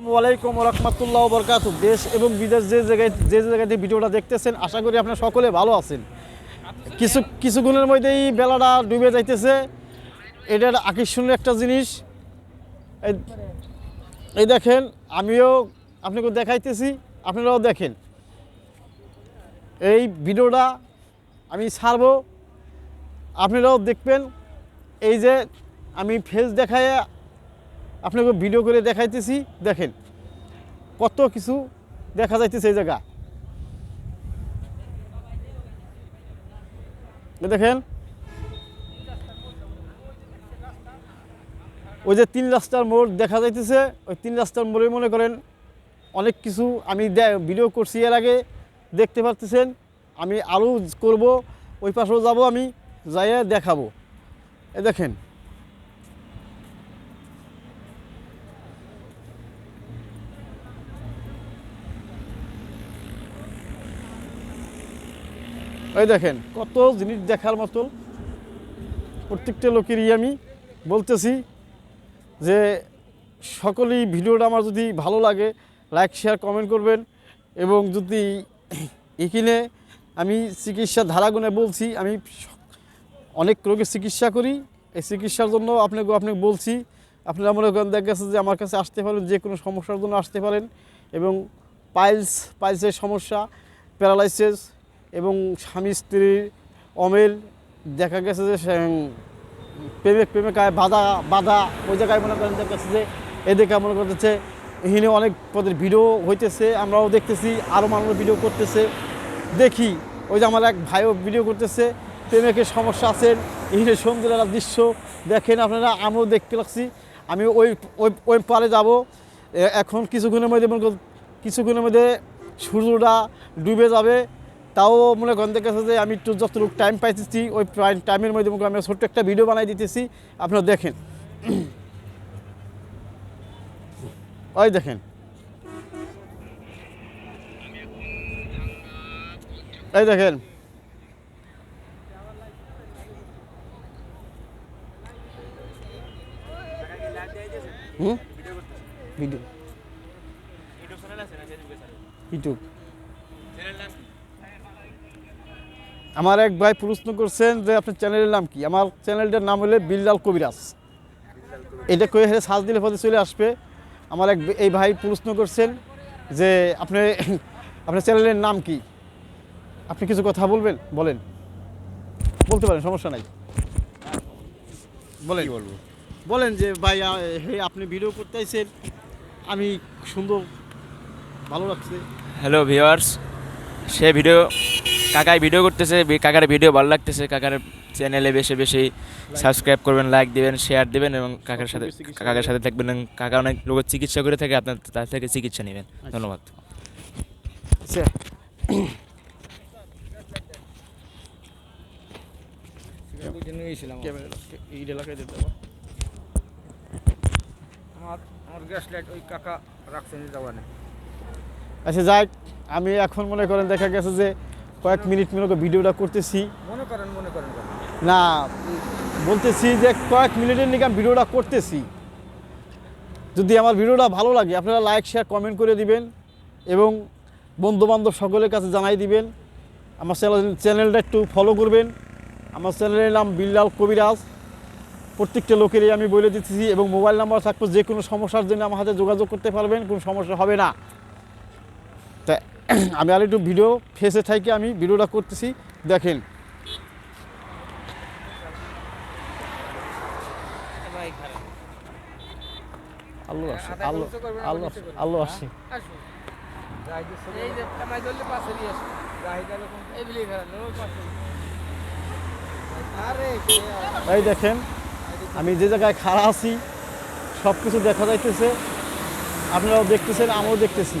আসসালামু আলাইকুম রহমতুল্লাহ বরকাত দেশ এবং বিদেশ যে জায়গায় যে জায়গাতে ভিডিওটা দেখতেছেন, আশা করি আপনারা সকলে ভালো আছেন। কিছু কিছুক্ষণের মধ্যেই বেলাটা ডুবে যাইতেছে। এটা একটা আকর্ষণীয় একটা জিনিস। এই- এই দেখেন, আমিও আপনাকে দেখাইতেছি, আপনারাও দেখেন। এই ভিডিওটা আমি ছাড়বো। আপনারাও দেখবেন। এই যে আমি ফেস দেখায় আপনাকে ভিডিও করে দেখাইতেছি, দেখেন। কত কিছু দেখা যাইতেছে এই জায়গা। দেখেন। ওই যে তিন রাস্তার মোড় দেখা যাইতেছে, ওই তিন রাস্তার মোড়ে মনে করেন অনেক কিছু আমি ভিডিও করছি। এর আগে দেখতে পারতেছেন, আমি আরও করব, ওই পাশেও যাব আমি, যাইয়ে দেখাবো। এ দেখেন। ওই দেখেন, কত জিনিস দেখার মতো। প্রত্যেকটা লোকেরই আমি বলতেছি যে সকলেই ভিডিওটা আমার যদি ভালো লাগে লাইক শেয়ার কমেন্ট করবেন এবং যদি এখানে আমি চিকিৎসা ধারাগুণে বলছি, আমি অনেক রোগের চিকিৎসা করি, এই চিকিৎসার জন্য আপনাকে আপনাকে বলছি, আপনারা মনে করেন দেখা গেছে যে আমার কাছে আসতে পারেন, যে কোনো সমস্যার জন্য আসতে পারেন এবং পাইলস, পাইলসের সমস্যা প্যারালাইসিস এবং স্বামী স্ত্রীর অমেল, দেখা গেছে যে প্রেমিক প্রেমিকায় বাধা বাধা ওই জায়গায় মনে করেন দেখা যে, এদিকে মনে করতেছে, এখানে অনেক পদের ভিডিও হইতেছে, আমরাও দেখতেছি আরও মানুষ ভিডিও করতেছে। দেখি, ওই যে আমার এক ভাইও ভিডিও করতেছে প্রেমিকের সমস্যা আছে, এখানে সুন্দর দৃশ্য দেখেন আপনারা, আমিও দেখতে লাগছি, আমি ওই ওই ওই পারে যাব। এখন কিছুক্ষণের মধ্যে মনে কিছুক্ষণের মধ্যে সূর্যটা ডুবে যাবে তাও মনে করেন দেখেছে যে আমি একটু যতটুকু টাইম পাইতেছি ওই টাইমের মধ্যে আমি ছোট্ট একটা ভিডিও বানাই দিতেছি। আপনারা দেখেন। ওই দেখেন। এই দেখেন। হুম? Video YouTube. আমার এক ভাই প্রশ্ন করছেন যে আপনার চ্যানেলের নাম কি? আমার চ্যানেলটার নাম হলো বিল্লাল কবিরাজ। এটা কয়ে হেরে সাজ দিলে পথে চলে আসবে। আমার এক এই ভাই প্রশ্ন করছেন যে আপনি আপনার চ্যানেলের নাম কি? আপনি কিছু কথা বলবেন? বলেন। বলতে পারেন সমস্যা নাই। বলেন। বলব? বলেন যে ভাই হে আপনি ভিডিও করতে আইছেন আমি সুন্দর ভালো লাগছে। হ্যালো ভিউয়ার্স সে ভিডিও কাকাই ভিডিও করতেছে কাকার ভিডিও ভালো লাগতেছে কাকার চ্যানেলে বেশি বেশি সাবস্ক্রাইব করবেন লাইক দিবেন শেয়ার দিবেন এবং কাকার সাথে কাকার সাথে থাকবেন এবং কাকা অনেক লোকের চিকিৎসা করে থাকে আপনার তার থেকে চিকিৎসা নেবেন। ধন্যবাদ। আচ্ছা। রাখছেন যাওয়ানে আচ্ছা যাক আমি এখন মনে করেন দেখা গেছে যে কয়েক মিনিট মনে করে ভিডিওটা করতেছি। মনে করেন মনে করেন না বলতেছি যে কয়েক মিনিটের নিকে আমি ভিডিওটা করতেছি। যদি আমার ভিডিওটা ভালো লাগে আপনারা লাইক শেয়ার কমেন্ট করে দিবেন এবং বন্ধুবান্ধব সকলের কাছে জানাই দিবেন। আমার চ্যানেল চ্যানেলটা একটু ফলো করবেন। আমার চ্যানেলের নাম বিল্লাল কবিরাজ। প্রত্যেকটা লোকেরই আমি বলে দিতেছি এবং মোবাইল নাম্বার থাকবে যে কোনো সমস্যার জন্য আমার হাতে যোগাযোগ করতে পারবেন কোনো সমস্যা হবে না। আমি আর একটু ভিডিও ফেসে থাকি আমি ভিডিওটা করতেছি দেখেন। আসে আসে, আসে। এই দেখেন আমি যে জায়গায় খাড়া আছি সব কিছু দেখা যাইতেছে। আপনারাও দেখতেছেন আমিও দেখতেছি।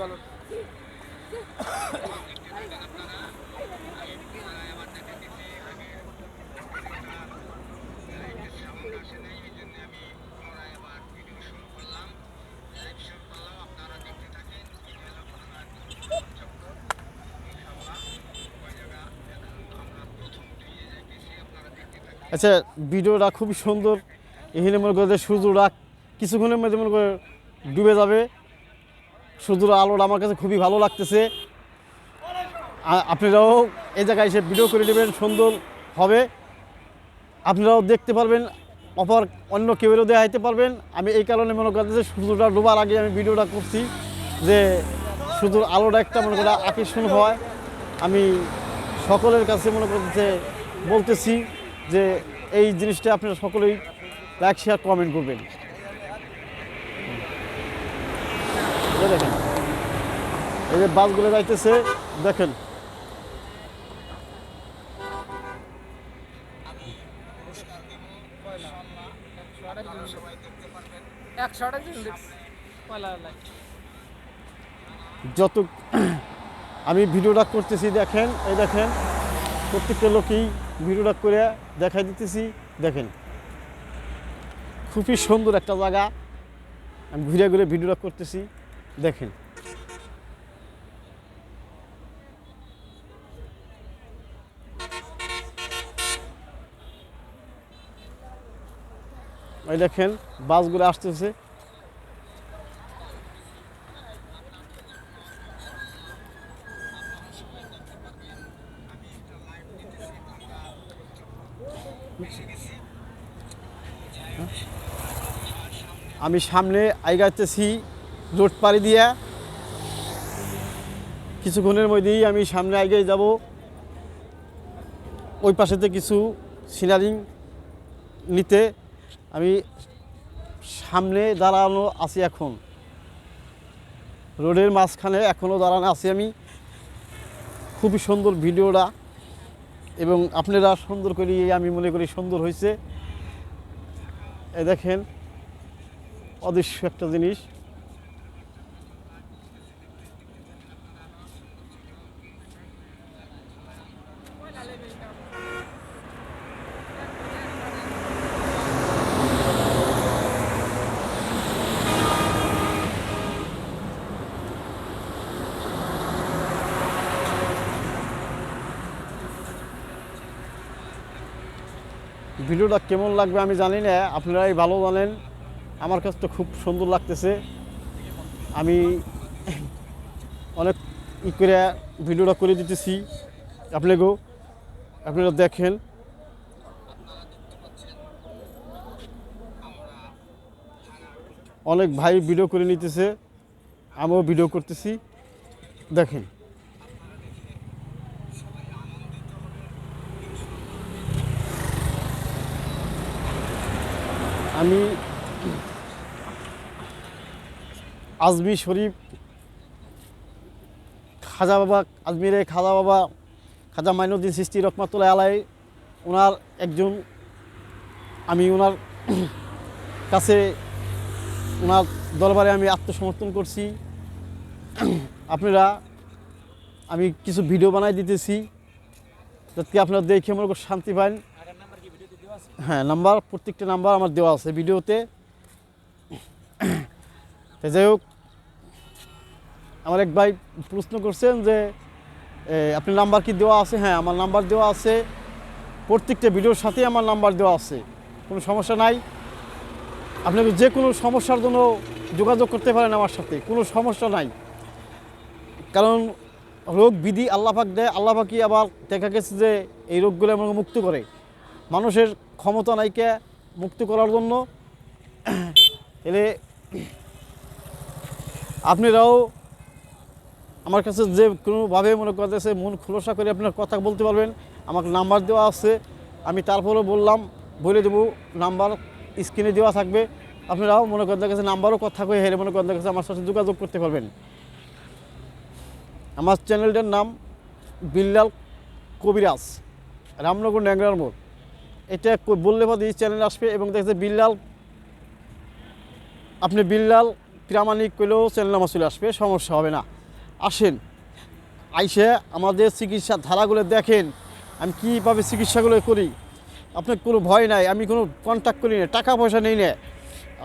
ভালো। আচ্ছা ভিডিওটা খুবই সুন্দর। এখানে মনে করে যে সূর্যটা কিছুক্ষণের মধ্যে মনে করে ডুবে যাবে। সূর্যর আলোটা আমার কাছে খুবই ভালো লাগতেছে। আপনারাও এই জায়গায় এসে ভিডিও করে নেবেন, সুন্দর হবে। আপনারাও দেখতে পারবেন, অপর অন্য কেউরও দেখাইতে পারবেন। আমি এই কারণে মনে করতে যে সূর্যটা ডোবার আগে আমি ভিডিওটা করছি যে সূর্যর আলোটা একটা মনে করে আকর্ষণ হয়। আমি সকলের কাছে মনে করতেছে বলতেছি যে এই জিনিসটা আপনারা সকলেই লাইক শেয়ার কমেন্ট করবেন। দেখেন। এই যে বাসগুলো যাইতেছে, দেখেন। যত আমি ভিডিওটা করতেছি, দেখেন, এই দেখেন, প্রত্যেকটা লোকই ভিডিওটা করে দেখাই দিতেছি, দেখেন। খুবই সুন্দর একটা জায়গা। আমি ঘুরে ঘুরে ভিডিওটা করতেছি, দেখেন। এই দেখেন, বাসগুলো আসতেছে। আমি সামনে আইগাইতেছি রোড পাড়ি দিয়া। কিছুক্ষণের মধ্যেই আমি সামনে আগে যাব। ওই পাশেতে কিছু সিনারিং নিতে আমি সামনে দাঁড়ানো আছি এখন। রোডের মাঝখানে এখনও দাঁড়ানো আছি আমি। খুবই সুন্দর ভিডিওটা এবং আপনারা সুন্দর করি, আমি মনে করি সুন্দর হয়েছে। এ দেখেন, অদৃশ্য একটা জিনিস। ভিডিওটা কেমন লাগবে আমি জানি না, আপনারাই ভালো জানেন। আমার কাছে তো খুব সুন্দর লাগতেছে। আমি অনেক ই করে ভিডিওটা করে দিতেছি। আপনাকেও আপনারা দেখেন। অনেক ভাই ভিডিও করে নিতেছে। আমিও ভিডিও করতেছি। দেখেন। আমি আজমি শরীফ, খাজা বাবা আজমিরে খাজা বাবা, খাজা মাইনুদ্দিন সৃষ্টি রহমাতুল্লাহ আলাই ওনার একজন, আমি ওনার কাছে ওনার দরবারে আমি আত্মসমর্পণ করছি। আপনারা, আমি কিছু ভিডিও বানাই দিতেছি, যাতে আপনারা দেখে করে শান্তি পান। হ্যাঁ নাম্বার, প্রত্যেকটা নাম্বার আমার দেওয়া আছে ভিডিওতে। যাই হোক, আমার এক ভাই প্রশ্ন করছেন যে আপনার নাম্বার কি দেওয়া আছে? হ্যাঁ আমার নাম্বার দেওয়া আছে। প্রত্যেকটা ভিডিওর সাথেই আমার নাম্বার দেওয়া আছে। কোনো সমস্যা নাই। আপনাকে যে কোনো সমস্যার জন্য যোগাযোগ করতে পারেন আমার সাথে, কোনো সমস্যা নাই। কারণ রোগ বিধি আল্লাপাক দেয় আল্লাপাকই আবার দেখা গেছে যে এই রোগগুলো আমাকে মুক্ত করে। মানুষের ক্ষমতা নাইকে মুক্ত করার জন্য। এলে আপনারাও আমার কাছে যে কোনোভাবে মনে করতেছে মন খোলসা করে আপনার কথা বলতে পারবেন। আমাকে নাম্বার দেওয়া আছে, আমি তারপরে বললাম, বলে দেবো, নাম্বার স্ক্রিনে দেওয়া থাকবে। আপনারাও মনে করতে গেছে নাম্বারও কথা কয়ে হেরে মনে করতে গেছে আমার সাথে যোগাযোগ করতে পারবেন। আমার চ্যানেলটার নাম বিল্লাল কবিরাজ, রামনগর ন্যাংরার মোড়। এটা বললে পরে এই চ্যানেল আসবে এবং দেখছে বিল্লাল, আপনি বিল্লাল ক্রামানিক করলেও চ্যানেল আমার চলে আসবে, সমস্যা হবে না। আসেন, আইসে আমাদের চিকিৎসার ধারাগুলো দেখেন, আমি কীভাবে চিকিৎসাগুলো করি। আপনার কোনো ভয় নাই, আমি কোনো কন্ট্যাক্ট করি না, টাকা পয়সা নেই না।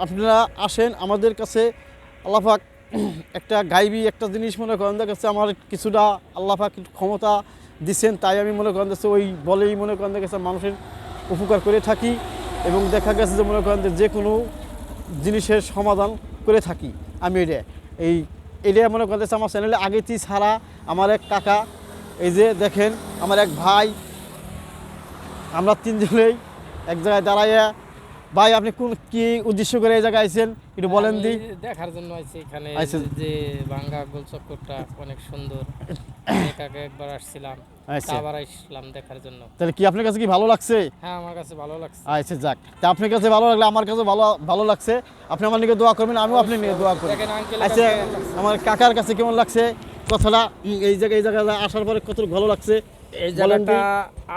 আপনারা আসেন আমাদের কাছে আল্লাহাক একটা গাইবি একটা জিনিস মনে করেন যাচ্ছে আমার কিছুটা আল্লাহাক ক্ষমতা দিচ্ছেন তাই আমি মনে করেন ওই বলেই মনে করেন, দেখা মানুষের উপকার করে থাকি এবং দেখা গেছে যে মনে করেন যে কোনো জিনিসের সমাধান করে থাকি। আমি এটা, এই, এটা মনে করেন যাচ্ছে আমার চ্যানেলে আগে আগেতি ছাড়া আমার এক কাকা, এই যে দেখেন, আমার এক ভাই, আমরা তিনজনেই এক জায়গায় দাঁড়াইয়া ভাই আপনি কোন কি উদ্দেশ্য করে এই জায়গায় আইছেন? একটু বলেন দি। দেখার জন্য আইছি এখানে। যে ভাঙ্গা গোল চক্করটা অনেক সুন্দর। একাকে একবার আসছিলাম আচ্ছা। আবার আসলাম দেখার জন্য। তাহলে কি আপনার কাছে কি ভালো লাগছে? হ্যাঁ আমার কাছে ভালো লাগছে। আচ্ছা যাক। তা আপনার কাছে ভালো লাগলে আমার কাছে ভালো ভালো লাগছে। আপনি আমার নিকে দোয়া করবেন আমিও আপনার নিয়ে দোয়া করি। আচ্ছা আমার কাকার কাছে কেমন লাগছে? কথাটা এই জায়গায় এই জায়গায় আসার পরে কত ভালো লাগছে? এই জায়গাটা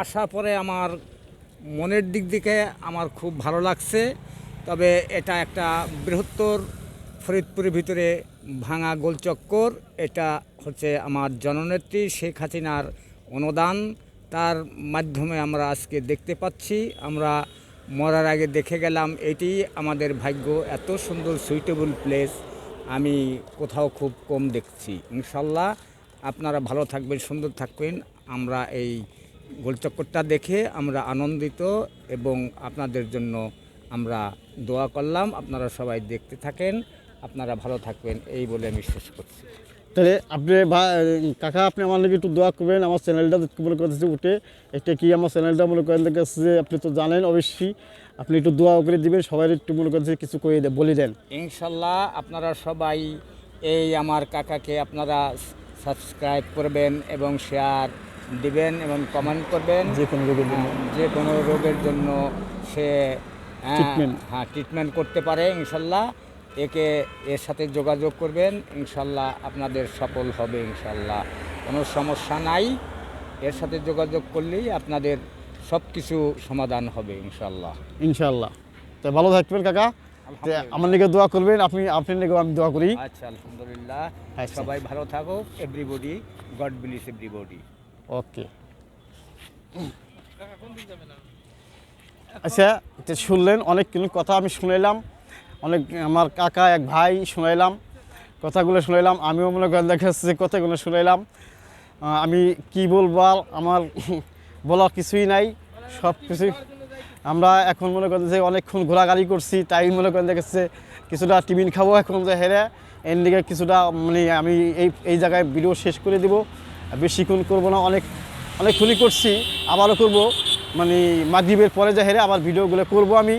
আসার পরে আমার মনের দিক থেকে আমার খুব ভালো লাগছে, তবে এটা একটা বৃহত্তর ফরিদপুরের ভিতরে ভাঙা গোলচক্কর এটা হচ্ছে আমার জননেত্রী শেখ হাসিনার অনুদান। তার মাধ্যমে আমরা আজকে দেখতে পাচ্ছি, আমরা মরার আগে দেখে গেলাম এটি। আমাদের ভাগ্য এত সুন্দর সুইটেবল প্লেস আমি কোথাও খুব কম দেখছি। ইনশাল্লাহ আপনারা ভালো থাকবেন, সুন্দর থাকবেন। আমরা এই গোলচক্করটা দেখে আমরা আনন্দিত এবং আপনাদের জন্য আমরা দোয়া করলাম। আপনারা সবাই দেখতে থাকেন। আপনারা ভালো থাকবেন। এই বলে আমি শেষ করছি। তাহলে আপনি কাকা আপনি আমার নাকি একটু দোয়া করবেন। আমার চ্যানেলটা মনে করতেছে উঠে। এটা কি আমার চ্যানেলটা মনে করেন যে আপনি তো জানেন অবশ্যই। আপনি একটু দোয়া করে দিবেন। সবাই একটু মনে করছে কিছু করে দে- বলে দেন। ইনশাল্লাহ আপনারা সবাই এই আমার কাকাকে আপনারা সাবস্ক্রাইব করবেন এবং শেয়ার দিবেন এবং কমেন্ট করবেন। যে কোনো রোগের জন্য। হ্যাঁ, যে কোনো রোগের জন্য সে হ্যাঁ, হ্যাঁ ট্রিটমেন্ট করতে পারে ইনশাল্লাহ। একে এর সাথে যোগাযোগ করবেন ইনশাল্লাহ আপনাদের সফল হবে ইনশাল্লাহ। কোনো সমস্যা নাই। এর সাথে যোগাযোগ করলেই আপনাদের সব কিছু সমাধান হবে ইনশাল্লাহ। ইনশাল্লাহ। তো ভালো থাকবেন কাকা। আমার নিকে দোয়া করবেন আপনি আপনার নিকেও আমি দোয়া করি। আচ্ছা আলহামদুলিল্লাহ। আচ্ছা। সবাই ভালো থাকুক everybody God bless everybody okay আচ্ছা শুনলেন অনেক কথা আমি শুনাইলাম। অনেক আমার কাকা, এক ভাই শুনাইলাম, কথাগুলো শুনাইলাম, আমিও মনে করেন দেখা যাচ্ছে কথাগুলো শুনাইলাম। আমি কি বলব আর আমার বলার কিছুই নাই, সব কিছুই আমরা এখন মনে করেন যে অনেকক্ষণ ঘোরাঘুরি করছি, তাই মনে করেন দেখেছে কিছুটা টিফিন খাব এখন যে হেরে এর দিকে কিছুটা মানে আমি এই এই জায়গায় ভিডিও শেষ করে দিব। বেশিক্ষণ করব না, অনেক, অনেকক্ষণই করছি, আবারও করব। মানে মাগরীবের পরে যে হেরে আবার ভিডিওগুলো করব আমি।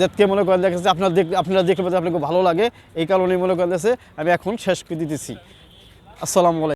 যাতে মনে করেন দেখেছে আপনার দেখ আপনারা দেখলে আপনাকে ভালো লাগে। এই কারণেই মনে করেন আমি এখন শেষ করে দিতেছি। আসসালামু আলাইকুম।